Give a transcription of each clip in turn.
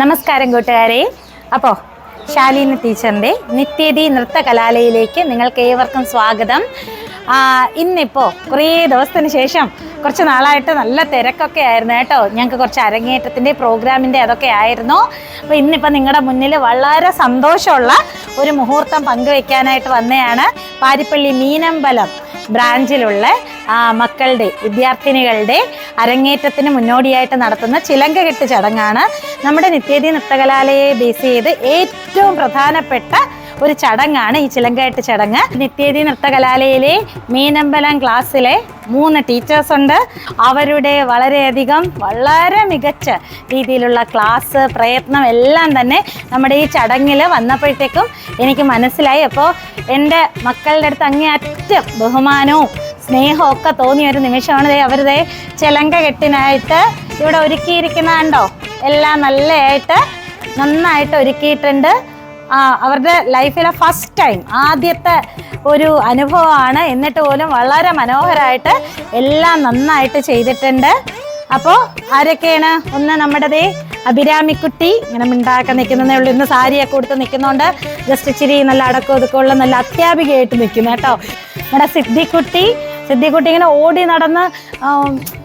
നമസ്കാരം കൂട്ടുകാരെ. അപ്പോൾ ശാലീന ടീച്ചറിന്റെ നിത്യതി നൃത്ത കലാലയിലേക്ക് നിങ്ങൾക്ക് ഏവർക്കും സ്വാഗതം. ഇന്നിപ്പോ ഇന്നിപ്പോൾ കുറേ ദിവസത്തിന് ശേഷം കുറച്ച് നാളായിട്ട് നല്ല തിരക്കൊക്കെ ആയിരുന്നു കേട്ടോ. ഞങ്ങൾക്ക് കുറച്ച് അരങ്ങേറ്റത്തിന്റെ പ്രോഗ്രാമിന്റെ അതൊക്കെ ആയിരുന്നു. അപ്പോൾ ഇന്നിപ്പോൾ നിങ്ങളുടെ മുന്നിൽ വളരെ സന്തോഷമുള്ള ഒരു മുഹൂർത്തം പങ്കുവെക്കാനായിട്ട് വന്നതാണ് പാരിപ്പള്ളി മീനമ്പലം. ബ്രാഞ്ചിലുള്ള മക്കളുടെ വിദ്യാർത്ഥിനികളുടെ അരങ്ങേറ്റത്തിന് മുന്നോടിയായിട്ട് നടത്തുന്ന ചിലങ്ക കെട്ട് ചടങ്ങാണ് നമ്മുടെ നിത്യേദി നൃത്തകലാലയെ ബേസ് ചെയ്ത് ഏറ്റവും പ്രധാനപ്പെട്ട ഒരു ചടങ്ങാണ് ഈ ചിലങ്കയട്ട് ചടങ്ങ്. നിത്യേദി നൃത്തകലാലയിലെ മീനമ്പലം ക്ലാസ്സിലെ മൂന്ന് ടീച്ചേഴ്സ് ഉണ്ട്. അവരുടെ വളരെയധികം വളരെ മികച്ച രീതിയിലുള്ള ക്ലാസ് പ്രയത്നം എല്ലാം തന്നെ നമ്മുടെ ഈ ചടങ്ങിൽ വന്നപ്പോഴത്തേക്കും എനിക്ക് മനസ്സിലായി. അപ്പോൾ എന്റെ മക്കളുടെ അടുത്ത് അങ്ങേയറ്റം ബഹുമാനവും സ്നേഹവും ഒക്കെ തോന്നിയ ഒരു നിമിഷമാണ് ദേ അവരുടെ ചിലങ്ക കെട്ടിനായിട്ട് ഇവിടെ ഒരുക്കിയിരിക്കുന്ന കണ്ടോ എല്ലാം നല്ലതായിട്ട് നന്നായിട്ട് ഒരുക്കിയിട്ടുണ്ട്. അവരുടെ ലൈഫിലെ ഫസ്റ്റ് ടൈം ആദ്യത്തെ ഒരു അനുഭവമാണ്. എന്നിട്ട് പോലും വളരെ മനോഹരമായിട്ട് എല്ലാം നന്നായിട്ട് ചെയ്തിട്ടുണ്ട്. അപ്പോൾ ആരൊക്കെയാണ്? ഒന്ന് ദേ അഭിരാമിക്കുട്ടി ഇങ്ങനെ മിണ്ടാക്കാൻ നിൽക്കുന്നതേ ഉള്ളൂ. ഇന്ന് സാരിയൊക്കെ കൊടുത്ത് നിൽക്കുന്നതുകൊണ്ട് ജസ്റ്റ് ഇച്ചിരി നല്ല അടക്കം ഒതുക്കമുള്ള നല്ല അത്യാപികയായിട്ട് നിൽക്കുന്നു കേട്ടോ. നമ്മുടെ സിദ്ധിക്കുട്ടി സിദ്ധിക്കുട്ടി ഇങ്ങനെ ഓടി നടന്ന്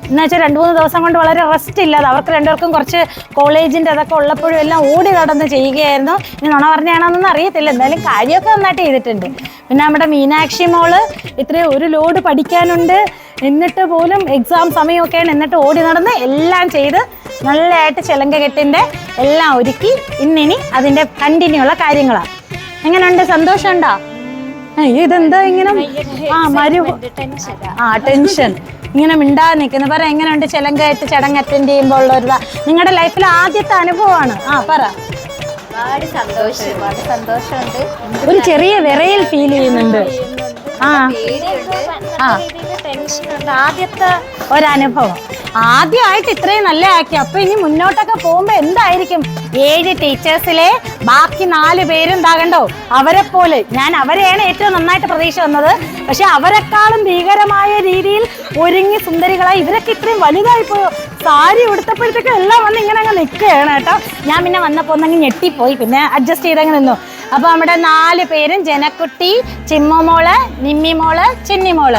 എന്ന് വെച്ചാൽ രണ്ട് മൂന്ന് ദിവസം കൊണ്ട് വളരെ റെസ്റ്റ് ഇല്ലാതെ അവർക്ക് രണ്ടുപേർക്കും കുറച്ച് കോളേജിന്റെ അതൊക്കെ ഉള്ളപ്പോഴും എല്ലാം ഓടി നടന്ന് ചെയ്യുകയായിരുന്നു. ഇനി നുണ പറഞ്ഞാണെന്നൊന്നും അറിയത്തില്ല. എന്തായാലും കാര്യമൊക്കെ നന്നായിട്ട് ചെയ്തിട്ടുണ്ട്. പിന്നെ നമ്മുടെ മീനാക്ഷി മോൾ ഇത്രയും ഒരു ലോഡ് പഠിക്കാനുണ്ട്. എന്നിട്ട് പോലും എക്സാം സമയമൊക്കെയാണ് എന്നിട്ട് ഓടി നടന്ന് എല്ലാം ചെയ്ത് നല്ലതായിട്ട് ചിലങ്ക കെട്ടിന്റെ എല്ലാം ഒരുക്കി ഇന്നിനി അതിന്റെ കണ്ടിന്യൂ ഉള്ള കാര്യങ്ങളാണ് എങ്ങനെയുണ്ട് സന്തോഷമുണ്ടോ? ഇതെന്താ ഇങ്ങനെ? ആ മരു ആ ടെൻഷൻ ഇങ്ങനെ മിണ്ടാതെ നിൽക്കുന്നത് പറ എങ്ങനെയുണ്ട്? ചിലങ്കായിട്ട് ചടങ്ങ് അറ്റൻഡ് ചെയ്യുമ്പോൾ ഉള്ള ഒരു നിങ്ങളുടെ ലൈഫിലെ ആദ്യത്തെ അനുഭവമാണ്. ആ പറ. ഒരുപാട് സന്തോഷം ഒരുപാട് സന്തോഷമുണ്ട്. ഒരു ചെറിയ വിറയിൽ ഫീൽ ചെയ്യുന്നുണ്ട്. ആ ആ. ആദ്യത്തെ ഒരനുഭവം. ആദ്യമായിട്ട് ഇത്രയും നല്ല ആക്കി അപ്പൊ ഇനി മുന്നോട്ടൊക്കെ പോകുമ്പോ എന്തായിരിക്കും? ഏഴ് ടീച്ചേഴ്സിലെ ബാക്കി നാല് പേരും ഉണ്ടാകണ്ടോ അവരെ പോലെ ഞാൻ അവരെയാണ് ഏറ്റവും നന്നായിട്ട് പ്രതീക്ഷ വന്നത്. പക്ഷെ അവരെക്കാളും ഭീകരമായ രീതിയിൽ ഒരുങ്ങി സുന്ദരികളായി ഇവരൊക്കെ ഇത്രയും വലുതായി പോയോ സാരി ഉടുത്തപ്പോഴത്തേക്കും എല്ലാം വന്ന് ഇങ്ങനെ അങ്ങ് നിൽക്കുകയാണ് കേട്ടോ. ഞാൻ പിന്നെ വന്നപ്പോൾ ഒന്നങ്ങ് ഞെട്ടിപ്പോയി. പിന്നെ അഡ്ജസ്റ്റ് ചെയ്തങ്ങ് നിന്നു. അപ്പൊ നമ്മുടെ നാല് പേരും ജനക്കുട്ടി ചിമ്മമോൾ നിമ്മിമോൾ ചിന്നിമോൾ.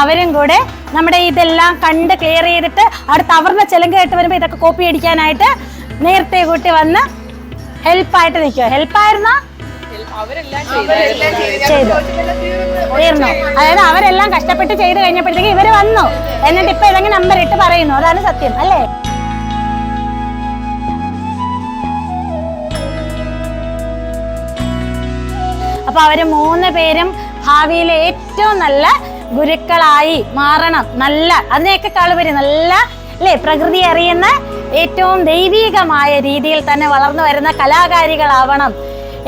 അവരും കൂടെ നമ്മുടെ ഇതെല്ലാം കണ്ട് ക്ലിയർ ചെയ്തിട്ട് അടുത്ത അവരുടെ കേട്ട് വരുമ്പോൾ ഇതൊക്കെ കോപ്പി അടിക്കാനായിട്ട് നേരത്തെ കൂട്ടി വന്ന് ഹെൽപ്പായിട്ട് നിൽക്കുക. ഹെൽപ്പായിരുന്ന? തീർന്നു? അതായത് അവരെല്ലാം കഷ്ടപ്പെട്ട് ചെയ്ത് കഴിഞ്ഞപ്പോഴത്തേക്ക് ഇവർ വന്നു. എന്നിട്ട് ഇപ്പൊ ഇതെങ്കിൽ നമ്പർ ഇട്ട് പറയുന്നു. അതാണ് സത്യം അല്ലേ? അപ്പൊ അവർ മൂന്ന് പേരും ഭാവിയിലെ ഏറ്റവും നല്ല ഗുരുക്കളായി മാറണം. നല്ല അതിനെയൊക്കെ കളുപരി നല്ല അല്ലേ? പ്രകൃതി അറിയുന്ന ഏറ്റവും ദൈവീകമായ രീതിയിൽ തന്നെ വളർന്നു വരുന്ന കലാകാരികളാവണം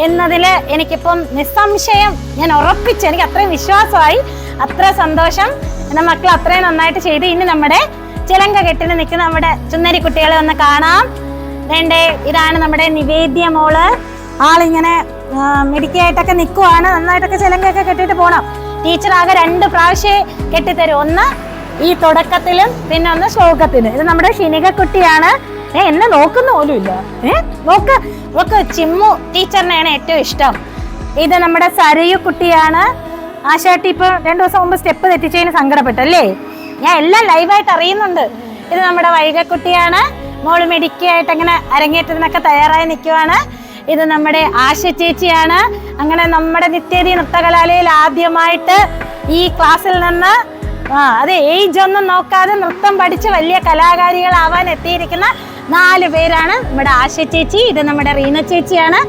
എന്നതിൽ എനിക്കിപ്പം നിസ്സംശയം ഞാൻ ഉറപ്പിച്ചു എനിക്ക് അത്രയും വിശ്വാസമായി അത്ര സന്തോഷം. എന്റെ മക്കൾ അത്രയും നന്നായിട്ട് ചെയ്ത്. ഇനി നമ്മുടെ ചിലങ്ക കെട്ടിന് നിൽക്കുന്ന നമ്മുടെ ചുന്നരി കുട്ടികളെ ഒന്ന് കാണാം. വേണ്ടേ ഇതാണ് നമ്മുടെ നിവേദ്യ മോൾ. ആളിങ്ങനെ മിടുക്കിയായിട്ടൊക്കെ നിൽക്കുവാണ് നന്നായിട്ടൊക്കെ ചിലങ്കയൊക്കെ കെട്ടിയിട്ട് പോകണം ടീച്ചർ ആകെ രണ്ട് പ്രാവശ്യം കെട്ടിത്തരും. ഒന്ന് ഈ തുടക്കത്തിലും പിന്നെ ഒന്ന് ശ്ലോകത്തിലും. ഇത് നമ്മുടെ ഷിനിക കുട്ടിയാണ് ഏ എന്നെ നോക്കുന്ന പോലും ഇല്ല. ഏ നോക്ക് നോക്ക് ചിമ്മു ടീച്ചറിനെയാണ് ഏറ്റവും ഇഷ്ടം. ഇത് നമ്മുടെ സരയു കുട്ടിയാണ്. ആശാട്ടി ഇപ്പൊ രണ്ടു ദിവസം മുമ്പ് സ്റ്റെപ്പ് തെറ്റിച്ചതിന് സങ്കടപ്പെട്ടല്ലേ ഞാൻ എല്ലാം ലൈവായിട്ട് അറിയുന്നുണ്ട്. ഇത് നമ്മുടെ വൈകക്കുട്ടിയാണ്. മോൾ മെഡിക്കായിട്ട് അങ്ങനെ അരങ്ങേറ്റത്തിനൊക്കെ തയ്യാറായി നിൽക്കുവാണ് ഇത് നമ്മുടെ ആശ ചേച്ചിയാണ്. അങ്ങനെ നമ്മുടെ നിത്യതി നൃത്തകലാലയിൽ ആദ്യമായിട്ട് ഈ ക്ലാസ്സിൽ നിന്ന് ആ അതെ ഏജ് ഒന്നും നോക്കാതെ നൃത്തം പഠിച്ച് വലിയ കലാകാരികളാവാൻ എത്തിയിരിക്കുന്ന നാല് പേരാണ് നമ്മുടെ ആശ ചേച്ചി ഇത് നമ്മുടെ റീന ചേച്ചിയാണ്.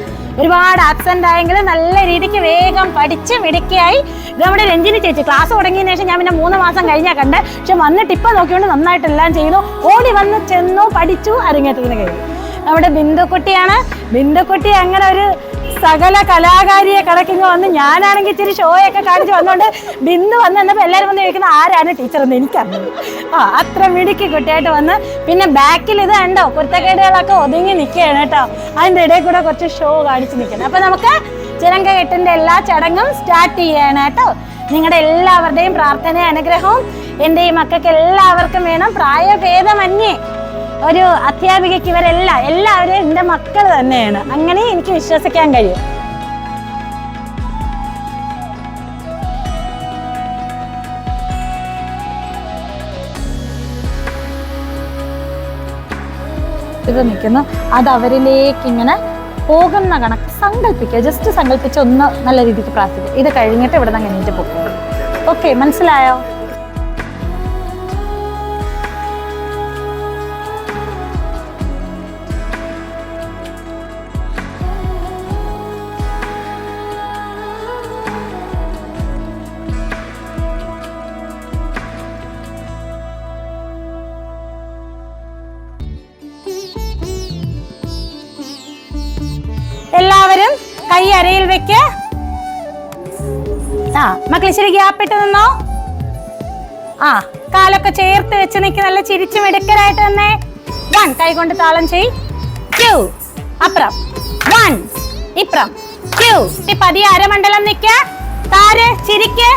ഒരുപാട് ആബ്സെന്റ് ആയെങ്കിലും നല്ല രീതിക്ക് വേഗം പഠിച്ച് മിടുക്കിയായി. ഇത് നമ്മുടെ രഞ്ജിനി ചേച്ചി ക്ലാസ് തുടങ്ങിയതിന് ശേഷം ഞാൻ പിന്നെ മൂന്ന് മാസം കഴിഞ്ഞാൽ കണ്ട്. പക്ഷെ വന്നിട്ട് ഇപ്പം നോക്കിയോണ്ട് നന്നായിട്ട് എല്ലാം ചെയ്തു. ഓടി വന്ന് ചെന്നു പഠിച്ചു അരങ്ങേറ്റത്തിന് കഴിഞ്ഞു. നമ്മുടെ ബിന്ദുക്കുട്ടിയാണ്. ബിന്ദുക്കുട്ടി അങ്ങനെ ഒരു സകല കലാകാരിയെ കണക്കിങ്ങ് വന്ന് ഞാനാണെങ്കിൽ ഇച്ചിരി ഷോയൊക്കെ കാണിച്ച് വന്നോണ്ട് ബിന്ദു വന്ന് എന്നപ്പോൾ എല്ലാവരും വന്ന് ചോദിക്കുന്ന ആരാണ് ടീച്ചർ എന്ന് എനിക്കറിഞ്ഞു ആ അത്ര മിടുക്കി കുട്ടിയായിട്ട് വന്ന് പിന്നെ ബാക്കിൽ ഇത് കണ്ടോ കുർത്തക്കേടുകളൊക്കെ ഒതുങ്ങി നിൽക്കുകയാണ് കേട്ടോ. അതിന്റെ ഇടയിൽ കൂടെ കുറച്ച് ഷോ കാണിച്ച് നിൽക്കണം അപ്പം നമുക്ക് ചിലങ്ക കെട്ടിന്റെ എല്ലാ ചടങ്ങും സ്റ്റാർട്ട് ചെയ്യാണ് കേട്ടോ. നിങ്ങളുടെ എല്ലാവരുടെയും പ്രാർത്ഥന അനുഗ്രഹവും എന്റെ ഈ മക്കൾക്ക് എല്ലാവർക്കും വേണം പ്രായഭേദമന്യേ. ഒരു അധ്യാപികയ്ക്ക് ഇവരെല്ലാം എല്ലാവരും എന്റെ മക്കൾ തന്നെയാണ്. അങ്ങനെ എനിക്ക് വിശ്വസിക്കാൻ കഴിയും. നിൽക്കുന്നു. അത് അവരിലേക്ക് ഇങ്ങനെ പോകുന്ന കണക്ക് സങ്കല്പിക്കുക. ജസ്റ്റ് സങ്കല്പിച്ച് ഒന്ന് നല്ല രീതിക്ക് പ്രാർത്ഥിക്കുക. ഇത് കഴിഞ്ഞിട്ട് ഇവിടെ നിന്ന് എണീറ്റ് പോകും ഓക്കെ മനസ്സിലായോ? കൈ അരയിൽ വെക്ക്. ആ മക്കൾ ഇച്ചിരി ഗ്യാപ്പിട്ട് നിന്നോ? ആ കാലൊക്കെ ചേർത്ത് വെച്ച് നിൽക്ക് നല്ല ചിരിച്ചു മിടുക്കരായിട്ട് തന്നെ വൺ കൈ കൊണ്ട് താളം ചെയ്. അപ്പുറം. വൺ ഇപ്പുറം. ടു പതിയെ അരമണ്ഡലം നിക്ക. താര് ചിരിക്ക്.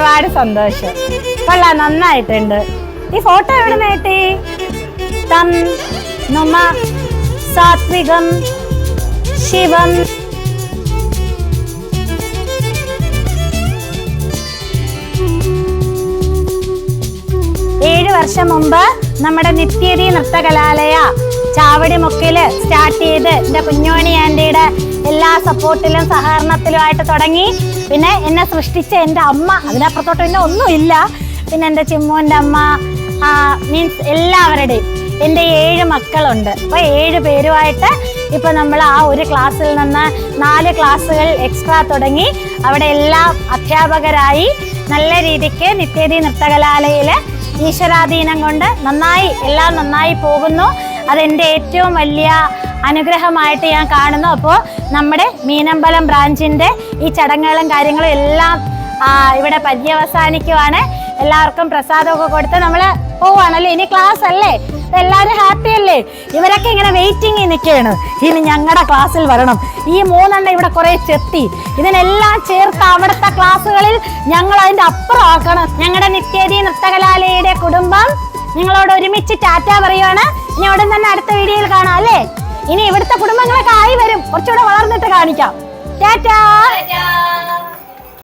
ഒരുപാട് സന്തോഷം. കൊള്ളാം നന്നായിട്ടുണ്ട്. ഈ ഫോട്ടോ എവിടെ നേട്ടി തം സാത്വികം ശിവം. ഏഴ് വർഷം മുമ്പ് നമ്മുടെ നിത്യതി നൃത്തകലാലയ ചാവടിമുക്കിൽ സ്റ്റാർട്ട് ചെയ്ത് എന്റെ കുഞ്ഞോണി ആന്റിയുടെ എല്ലാ സപ്പോർട്ടിലും സഹകരണത്തിലുമായിട്ട് തുടങ്ങി. പിന്നെ എന്നെ സൃഷ്ടിച്ച എന്റെ അമ്മ അതിനപ്പുറത്തോട്ട് പിന്നെ ഒന്നുമില്ല. പിന്നെ എന്റെ ചിമ്മുവിന്റെ അമ്മ മീൻസ് എല്ലാവരുടെയും എന്റെ ഏഴ് മക്കളുണ്ട്. അപ്പോൾ ഏഴ് പേരുമായിട്ട് ഇപ്പോൾ നമ്മൾ ആ ഒരു ക്ലാസ്സിൽ നിന്ന് നാല് ക്ലാസ്സുകൾ എക്സ്ട്രാ തുടങ്ങി അവിടെ എല്ലാം അധ്യാപകരായി നല്ല രീതിക്ക് നിത്യതി നൃത്തകലാലയിൽ ഈശ്വരാധീനം കൊണ്ട് നന്നായി എല്ലാം നന്നായി പോകുന്നു. അതെന്റെ ഏറ്റവും വലിയ അനുഗ്രഹമായിട്ട് ഞാൻ കാണുന്നു. അപ്പോൾ നമ്മുടെ മീനമ്പലം ബ്രാഞ്ചിന്റെ ഈ ചടങ്ങുകളും കാര്യങ്ങളും എല്ലാം ഇവിടെ പര്യവസാനിക്കുവാണ്. എല്ലാവർക്കും പ്രസാദമൊക്കെ കൊടുത്ത് നമ്മൾ പോവാണല്ലേ? ഇനി ക്ലാസ് അല്ലേ? എല്ലാവരും ഹാപ്പി അല്ലേ? ഇവരൊക്കെ ഇങ്ങനെ വെയിറ്റിംഗ് നിൽക്കുകയാണ്. ഇനി ഞങ്ങളുടെ ക്ലാസ്സിൽ വരണം. ഈ മൂന്നെണ്ണം ഇവിടെ കുറെ ചെത്തി. ഇതിനെല്ലാം ചേർത്ത് അവിടുത്തെ ക്ലാസ്സുകളിൽ ഞങ്ങൾ അതിന്റെ അപ്പുറം ആക്കണം. ഞങ്ങളുടെ നിത്യേദി നൃത്തകലാലയുടെ കുടുംബം നിങ്ങളോട് ഒരുമിച്ച് ടാറ്റ പറയുവാണ്. ഇനി ഉടൻ തന്നെ അടുത്ത വീഡിയോയിൽ കാണാം അല്ലേ? ഇനി ഇവിടുത്തെ കുടുംബങ്ങളൊക്കെ ആയി വരും. കുറച്ചുകൂടെ വളർന്നിട്ട് കാണിക്കാം. ടാറ്റാ.